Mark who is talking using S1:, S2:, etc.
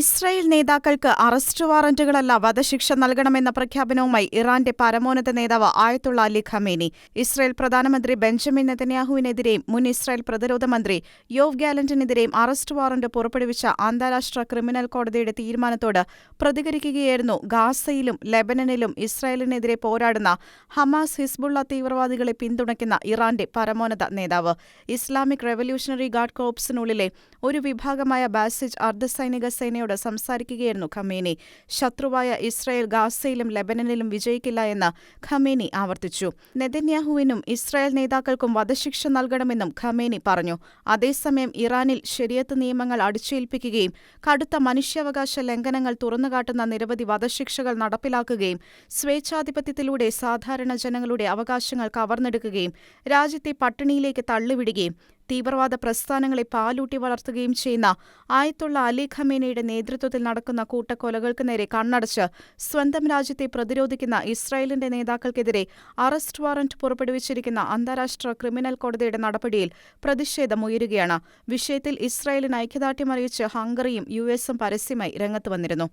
S1: Israel നേതാക്കൾക്ക് arrest വാറന്റുകളല്ല വധശിക്ഷ നൽകണമെന്ന പ്രഖ്യാപനവുമായി ഇറാന്റെ പരമോന്നത നേതാവ് ആയത്തുള്ള അലി ഖമേനി. ഇസ്രായേൽ പ്രധാനമന്ത്രി ബെഞ്ചമിൻ നെതന്യാഹുവിനെതിരെയും മുൻ ഇസ്രായേൽ പ്രതിരോധ മന്ത്രി യോവ് ഗാലന്റിനെതിരെയും അറസ്റ്റ് വാറന്റ് പുറപ്പെടുവിച്ച അന്താരാഷ്ട്ര ക്രിമിനൽ കോടതിയുടെ തീരുമാനത്തോട് പ്രതികരിക്കുകയായിരുന്നു. ഗാസയിലും ലെബനനിലും ഇസ്രായേലിനെതിരെ പോരാടുന്ന ഹമാസ് ഹിസ്ബുള്ള തീവ്രവാദികളെ പിന്തുണയ്ക്കുന്ന ഇറാന്റെ പരമോന്നത നേതാവ്. ഇസ്ലാമിക് റവല്യൂഷണറി ഗാർഡ് കോർപ്സിനുള്ളിലെ ഒരു വിഭാഗമായ ബാസിജ് അർദ്ധസൈനിക സേനയോട് സംസാരിക്കുകയായിരുന്നു ഖമേനി. ശത്രുവായ ഇസ്രായേൽ ഗാസയിലും ലെബനനിലും വിജയിക്കില്ല എന്ന് ഖമേനി ആവർത്തിച്ചു. നെതന്യാഹുവിനും ഇസ്രായേൽ നേതാക്കൾക്കും വധശിക്ഷ നൽകണമെന്നും ഖമേനി പറഞ്ഞു. അതേസമയം ഇറാനിൽ ശരിയത്ത് നിയമങ്ങൾ അടിച്ചേൽപ്പിക്കുകയും കടുത്ത മനുഷ്യാവകാശ ലംഘനങ്ങൾ തുറന്നുകാട്ടുന്ന നിരവധി വധശിക്ഷകൾ നടപ്പിലാക്കുകയും സ്വേച്ഛാധിപത്യത്തിലൂടെ സാധാരണ ജനങ്ങളുടെ അവകാശങ്ങൾ കവർന്നെടുക്കുകയും രാജ്യത്തെ പട്ടിണിയിലേക്ക് തള്ളിവിടുകയും തീവ്രവാദ പ്രസ്ഥാനങ്ങളെ പാലൂട്ടി വളർത്തുകയും ചെയ്യുന്ന ആയത്തുള്ള അലി ഖമേനയുടെ നേതൃത്വത്തിൽ നടക്കുന്ന കൂട്ടക്കൊലകൾക്ക് നേരെ കണ്ണടച്ച് സ്വന്തം രാജ്യത്തെ പ്രതിരോധിക്കുന്ന ഇസ്രായേലിന്റെ നേതാക്കൾക്കെതിരെ അറസ്റ്റ് വാറന്റ് പുറപ്പെടുവിച്ചിരിക്കുന്ന അന്താരാഷ്ട്ര ക്രിമിനൽ കോടതിയുടെ നടപടിയിൽ പ്രതിഷേധമുയരുകയാണ്. വിഷയത്തിൽ ഇസ്രായേലിന് ഐക്യദാർഢ്യം അറിയിച്ച് ഹംഗറിയും യു എസും പരസ്യമായി രംഗത്ത് വന്നിരുന്നു.